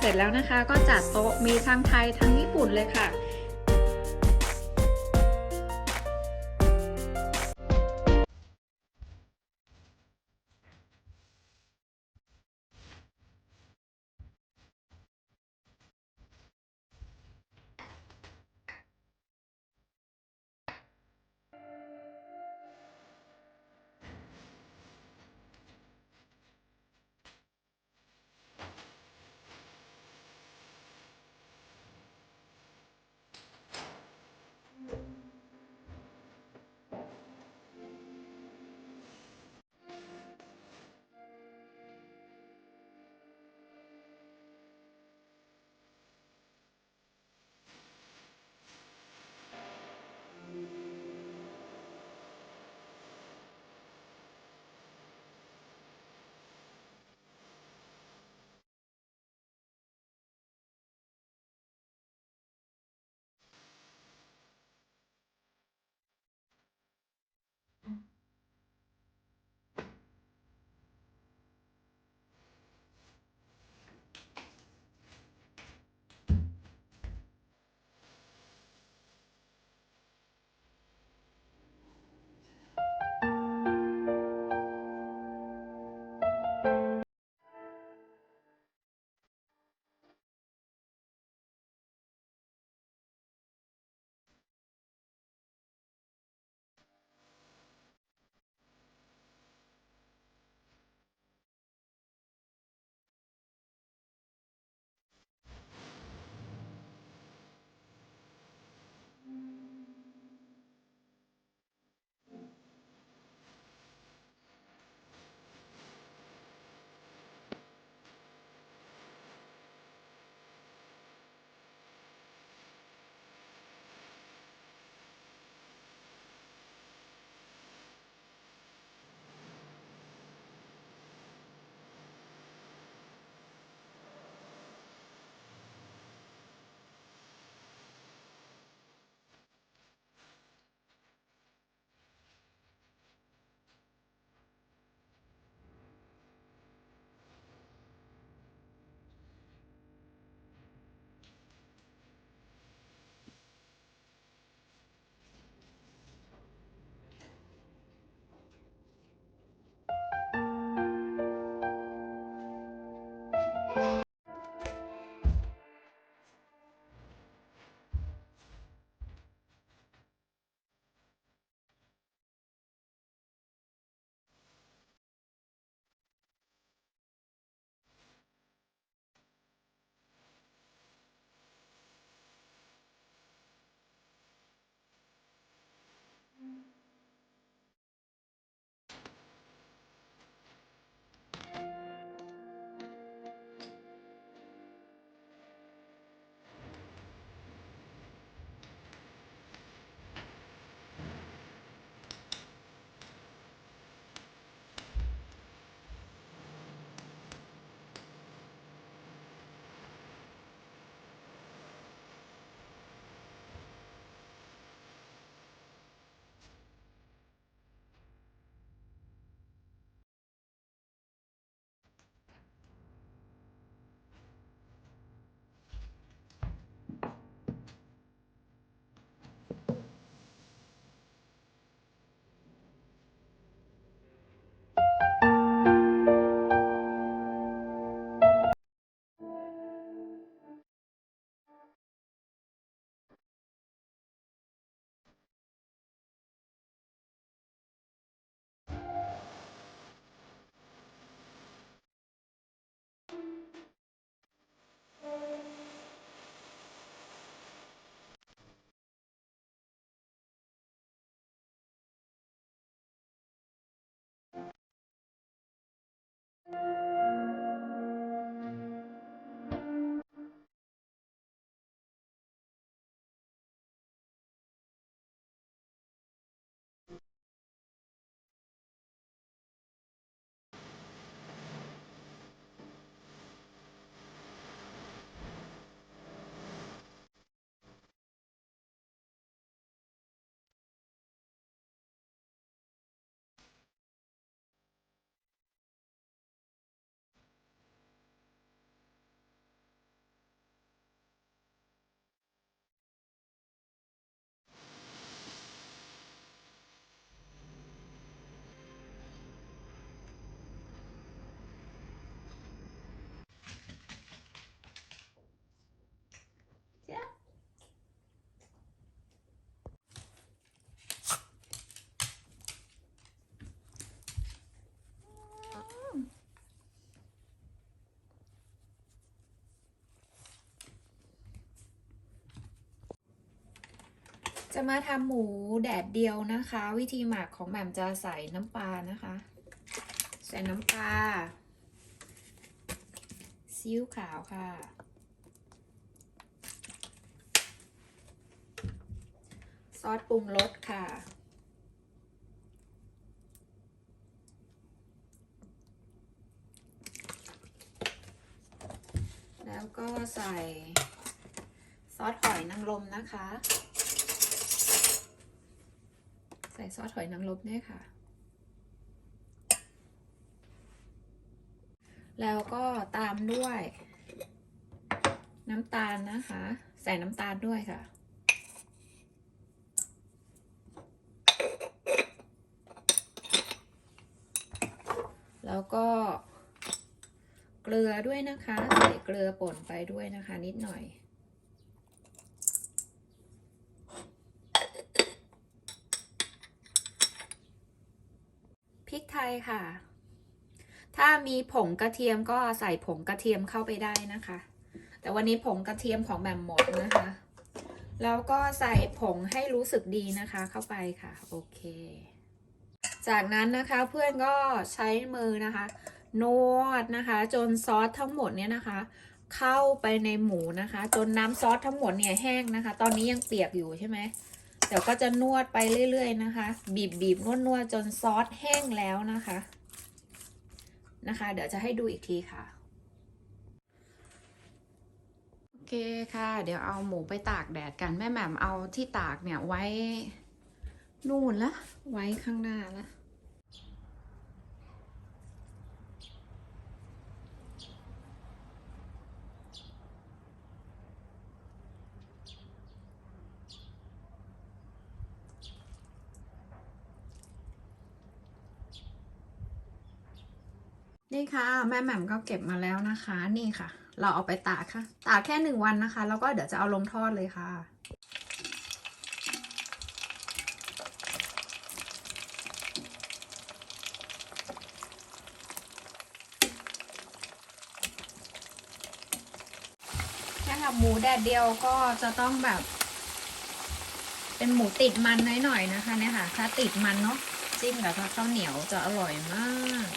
เสร็จแล้วนะคะ ก็จัดโต๊ะมีทั้งไทยทั้งญี่ปุ่นเลยค่ะ จะมาทำหมูแดดเดียวนะคะ วิธีหมักของแหม่มจะใส่น้ำปลานะคะ ใส่น้ำปลาซีอิ๊วขาวค่ะ ซอสปรุงรสค่ะ แล้วก็ใส่ซอสหอยนางรมนะคะ ใส่ซอสหอยนางรมด้วยค่ะ แล้วก็ตามด้วย น้ำตาลนะคะ ใส่น้ำตาลด้วยค่ะ แล้วก็เกลือด้วยนะคะ ใส่เกลือป่นไปด้วยนะคะ นิดหน่อย พริกไทย ค่ะ ถ้ามีผงกระเทียมก็ใส่ผงกระเทียมเข้าไปได้นะคะ แต่วันนี้ผงกระเทียมของแหม่มหมดนะคะ แล้วก็ใส่ผงให้รู้สึกดีนะคะเข้าไปค่ะ โอเค จากนั้นนะคะเพื่อนก็ใช้มือนะคะ นวดนะคะ จนซอสทั้งหมดเนี่ยนะคะ เข้าไปในหมูนะคะ จนน้ำซอสทั้งหมดเนี่ยแห้งนะคะ ตอนนี้ยังเปียกอยู่ใช่ไหม ดี๋ยวก็จะนวดไปเรื่อย ๆ นะคะ บีบบีบนวดนวดจนซอสแห้งแล้วนะคะ นะคะ เดี๋ยวจะให้ดูอีกทีค่ะ โอเคค่ะ เดี๋ยวเอาหมูไปตากแดดกันแม่แหม่มเอาที่ตากเนี่ยไว้นู่นละไว้ข้างหน้าละ นี่ค่ะ แม่แหม่มก็เก็บมาแล้วนะคะ นี่ค่ะ เราเอาไปตากค่ะ ตากแค่หนึ่งวันนะคะ แล้วก็เดี๋ยวจะเอาลงทอดเลยค่ะถ้าหมูแดดเดียวก็จะต้องแบบ เป็นหมูติดมันน่อยๆนะคะเนี่ยค่ะ ถ้าติดมันเนาะจิ้มกับข้าวเหนียวจะอร่อยมาก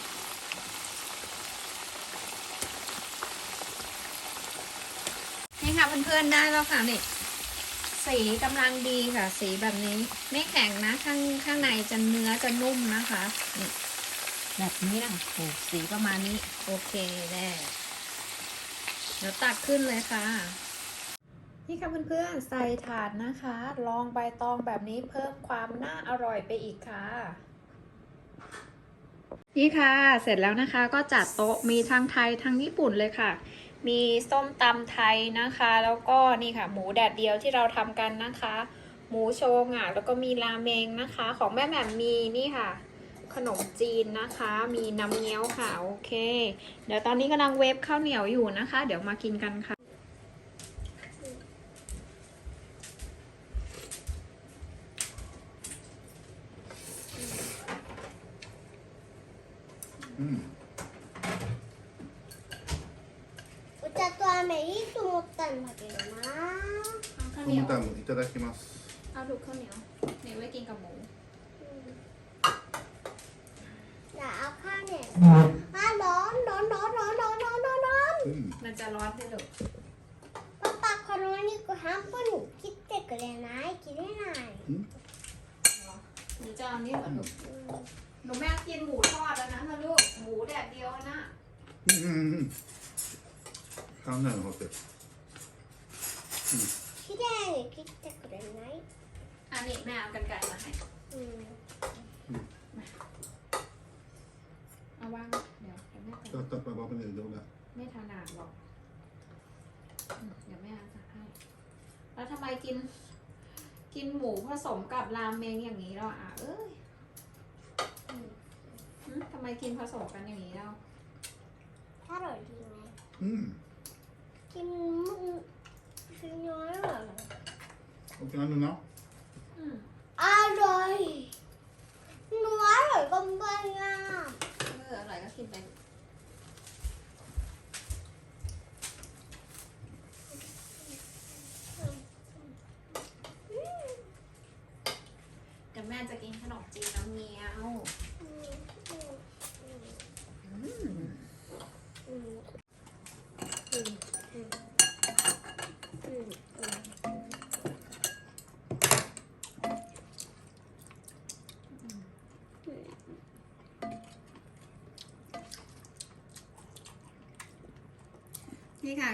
ค่ะเพื่อนๆได้แล้วค่ะนี่สีกำลังดีค่ะ สีแบบนี้ ไม่แข็งนะ ข้างข้างในจะเนื้อจะนุ่มนะคะนี่แบบนี้นะโอ้สีประมาณนี้ โอเคแน่เดี๋ยวตักขึ้นเลยค่ะ นี่ค่ะเพื่อนๆใส่ถาดนะคะ ลองใบตองแบบนี้เพิ่มความน่าอร่อยไปอีกค่ะนี่ค่ะ เสร็จแล้วนะคะก็จัดโต๊ะมีทั้งไทยทั้งญี่ปุ่นเลยค่ะ มีส้มตำไทยนะคะ แล้วก็นี่ค่ะ หมูแดดเดียวที่เราทำกันนะคะ หมูโชงอะแล้วก็มีราเมงนะคะ ของแม่แหม่มมีนี่ค่ะ ขนมจีนนะคะ มีน้ำเงี้ยวค่ะโอเค เดี๋ยวตอนนี้กำลังเวฟข้าวเหนียวอยู่นะคะ เดี๋ยวมากินกันค่ะうん。ข้าว ト เหนียว ムタムいただきます。 เอาดูข้าวเหนียวเนี่ยไว้กินกับหมู じゃあ赤ねあร้อนร้อนร้อนร้อนร้อนร้อนร้อนร้อน うん。 มันจะร้อนไปเลย パパこのお肉半分に切ってくれない切れない หนูจะเอานี่เหรอลูก うん หนูแม่กินหมูทอดแล้วนะนะลูก หมูแดดเดียวนะ うんうんうん。考えのホテル。きれ แย่งคิดจะกดอะไรอันนี้แม่เอากันไกลมาให้อืมาวางเดี๋ยวแม่ตัดตัดไปบอกเป็นอื่นดูนะไม่ถนัดหรอกเดี๋ยวแม่เอาสักให้แล้วทำไมกิน กินหมูผสมกับรามเมงอย่างนี้เราอะเอ้ยทำไมกินผสมกันอย่างนี้เราอร่อยดีไหมกินมั Signora. À. không ăn được không? Ừ. À rồi. Nói rồi con quên nha. Bây giờ lại có khi bánh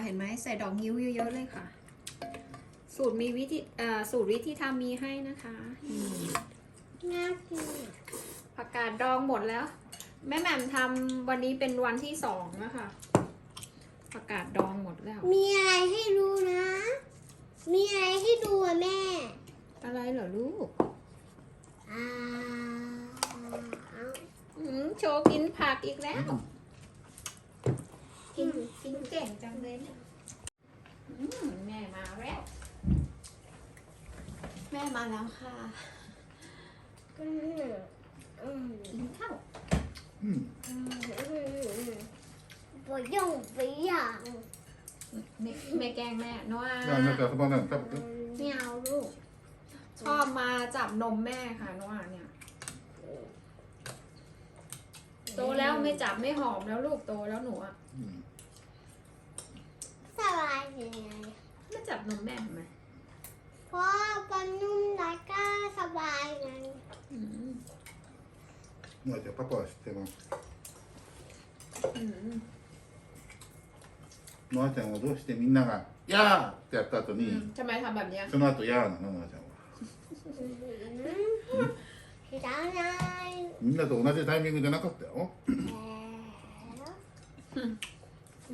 เห็นไหมใส่ดอกนิ้วเยอะๆเลยค่ะ สูตรมีวิธีเอ่อสูตรวิธีทำมีให้นะคะนี่น่ากินผักกาดดองหมดแล้ว แม่แหม่มทำวันนี้เป็นวันที่สองนะคะผักกาดดองหมดแล้ว มีอะไรให้ดูนะ มีอะไรให้ดูอะแม่ อะไรเหรอลูกอ่าอืมโชว์กินผักอีกแล้ว มันเก่งจังเลยเนี่ยแม่มาแล้ว แม่มาแล้วค่ะอืมอืมกินข้าอืมอืมอืมอืมบ่ยุ่งไปอย่างนี่แม่แกงแม่นัว Ja, met even maar net. ไม่เอาลูกชอบมาจับนมแม่ค่ะนัวเนี่ยโตแล้วไม่จับไม่หอมแล้วลูกโตแล้วหนูอะ ん สบายยังไง ไม่จับนมแม่ทำไม เพราะมันนุ่มแล้วก็สบายไง อืม ノアちゃんパパは知ってます อืม ノアちゃんはどうしてみんなが「やー!」ってやった後 อื に มทำไมทำแบบเนี้ย その後やーなのノアちゃんは 知らないみんなと同じタイミングじゃなかったようん 엄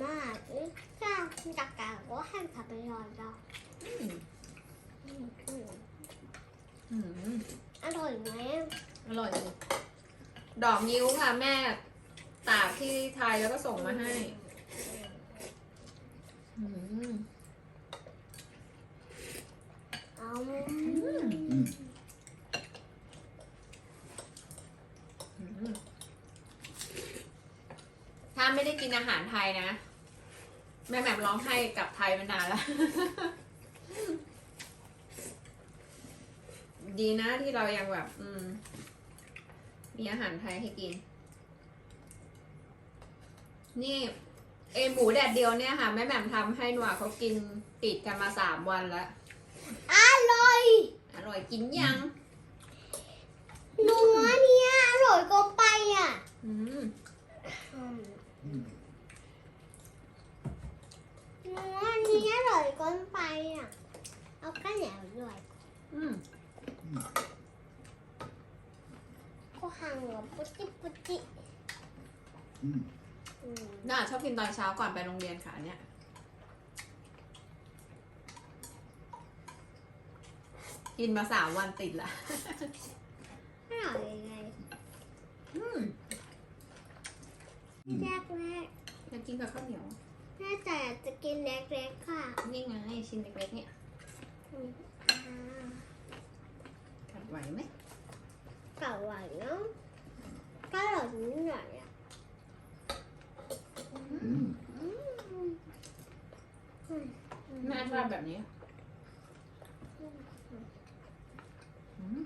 마, 일단 진짜 까고 한 밥을 넣어 요. 음, 음. อืม อร่อยไหมอร่อยดอกยิ้วค่ะแม่ ตากที่ไทยแล้วก็ส่งมาให้ อืมอืม. ไม่ได้กินอาหารไทยนะ แม่แหม่มร้องไห้กลับไทยมานานแล้ว ดีนะที่เรายังแบบ อืม มีอาหารไทยให้กิน นี่ เอหมูแดดเดียวเนี่ยค่ะ แม่แหม่มทำให้หนูอะเขากินติดกันมาสามวันแล้ว อร่อย อร่อยกินยัง หนูอันเนี้ยอร่อยเกินไปอะ อืม หนู อันนี้อร่อยเกินไปอะ เอาข้าวเหนียวด้วยอืมข้าวห่างกับปุจิปุจิอืมอืมน่าชอบกินตอนเช้าก่อนไปโรงเรียนค่ะเนี่ยกินมาสามวันติดละอร่อยเลยอืมอยากแม่อยากกินกับข้าวเหนียว แม่แต่จะกินเล็กๆค่ะนี่ไงชิ้นเล็กๆเนี่ยอ่ากัดไหวไหมเก่าไหวเนาะก็อร่อยนิดหน่อยอะうんอืมแม่ชอบแบบนี้อืม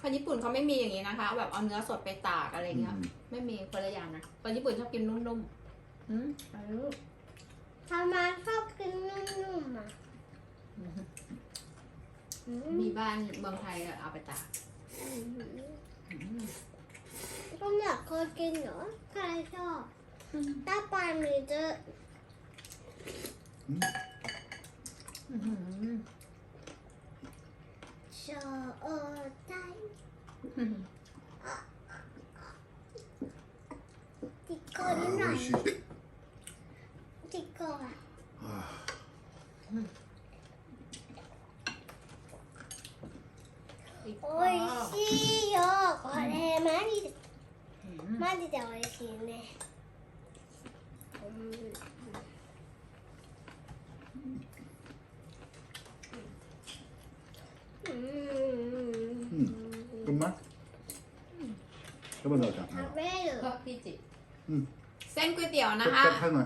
คนญี่ปุ่นเขาไม่มีอย่างนี้นะคะ แบบเอาเนื้อสดไปตากอะไรเงี้ย ไม่มีคนละอย่างนะคนญี่ปุ่นชอบกินนุ่มๆ อืมไปลูก ทำไมชอบกินนุ่มๆอ่ะ อืม อืม มีบ้านเมืองไทยอะเอาไปตากอืม ก็อยากเคยกินเหรอใครชอบถ้าปลามีเจอ อื้อหือ โชว์ใจติดคอนิดหน่ あ อย ー美味しい 많이 나와있 네. 음. 음. 끝 맛? 해ก็이안 เพ 나 요. ราะพี่จิบ 응. เส้นก๋วยเตี๋ยวนะคะ 짭짤한 맛.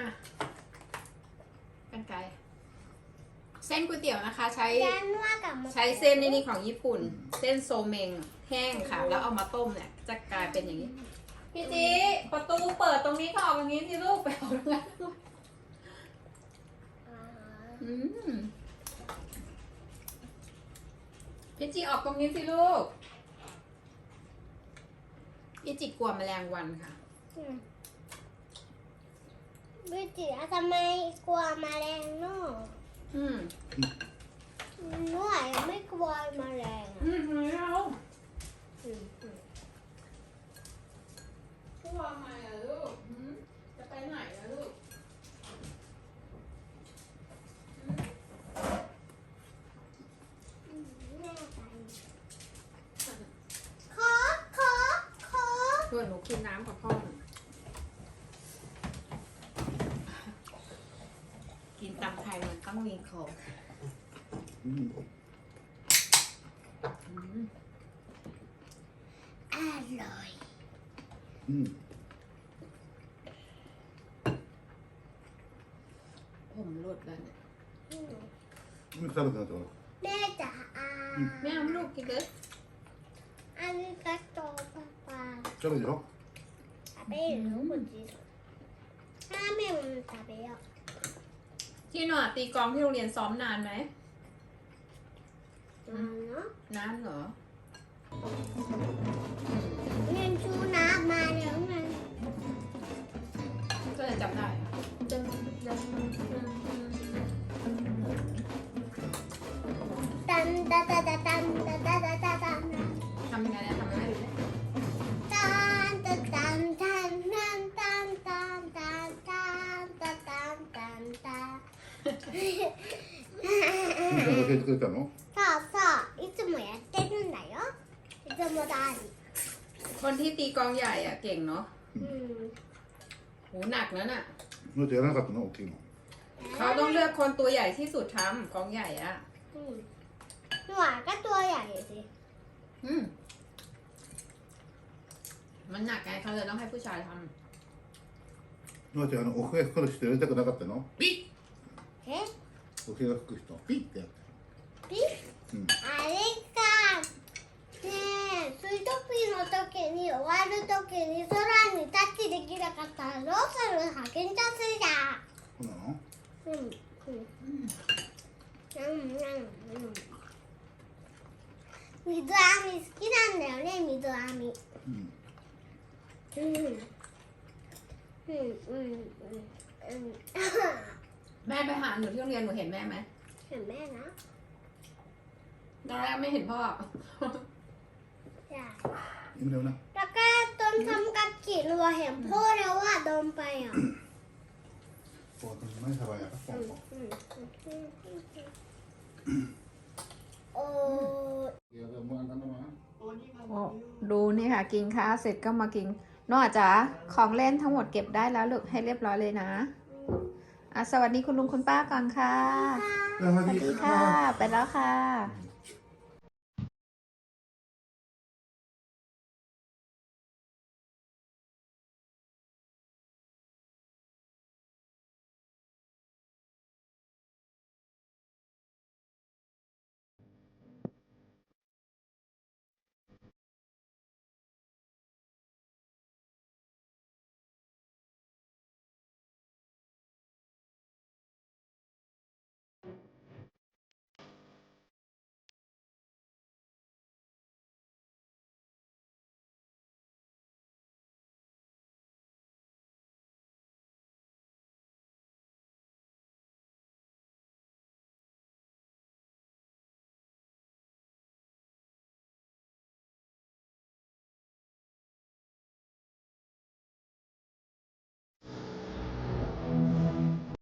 อะกันไก่เส้นก๋วยเตี๋ยวนะคะ ใช้ ใช้เส้นนี่นี่ของญี่ปุ่น เส้นโซเมงแห้งค่ะ แล้วเอามาต้มเนี่ย จะกลายเป็นอย่างนี้ พี่จีประตูเปิดตรงนี้ก็ออกอย่างนี้สิลูกไปออกตรงนั้นอ่าอืมพี่จีออกตรงนี้สิลูก พี่จีกลัวแมลงวันค่ะอืมวิจิทำไมกลัวแมลงเนาะอืม หน่วยไม่กลัวแมลงอืมไม่เอาอืมอืมกลัวไหมอะลูกหืมจะไปไหนอะลูกแน่ใจขอขอขอเพื่อนหนูกินน้ำกับพ่อหน่อยกินตำไทยมันต้องมีของ อืม อืม อร่อย อืม ผมหลุดแล้วเนี่ย อืม ไม่食べてなかったか แม่จ๋าอา ไม่เอาลูกกินเลย อันนี้กระโตปลาปลา ら食べるよ 食べるのこっちラーメンも食べよ ที่หนูอะตีกลองที่โรงเรียนซ้อมนานไหม 난 거. 그냥 주나 마냥 그냥 잡나. 딴따따따딴따따따따 잠깐 잠깐. 딴따딴딴딴딴딴딴딴딴딴딴 どうやって作ったの いつもだに คนที่ตีกลองใหญ่อะเก่งเนาะ うん โหหนักนั้นอะ もうちゃんやらなかったの大きいの เขาต้องเลือกคนตัวใหญ่ที่สุดทำกลองใหญ่อะ うんหวานก็ตัวใหญ่สิ อืมมันหนักไงเขาเลยต้องให้ผู้ชายท のあちゃんあのお笛吹かれる人やりたくなかったのピッえお笛が吹く人ピッってやってピうんあれか 요가를 또 괜히 소란이 따뜻해기라 같아 로스를 다 괜찮으랴 응. 음, 음. 음, 음, 음. 미도아미 스키란데요 네 미도아미 음. 음. 음, 음, 음, 음. แม่ไปหาหนูที่โรงเรียนหนูเห็นแม่ไหมเห็นแม่น 나? ตอนแรกไม่เห็นพ่อ 자. ยิงเร็วนะแล้วก็ต้นทำกับกิรัวเห็นพ่อแล้วว่าโดนไปอะปวดมไม่สบายอะปวดโอ้ดูนี่ค่ะ กินค้าเสร็จก็มากินนอกจ๋าของเล่นทั้งหมดเก็บได้แล้วลูกให้เรียบร้อยเลยนะอะสวัสดีคุณลุงคุณป้าก่อนค่ะ สวัสดีค่ะ ไปแล้วค่ะ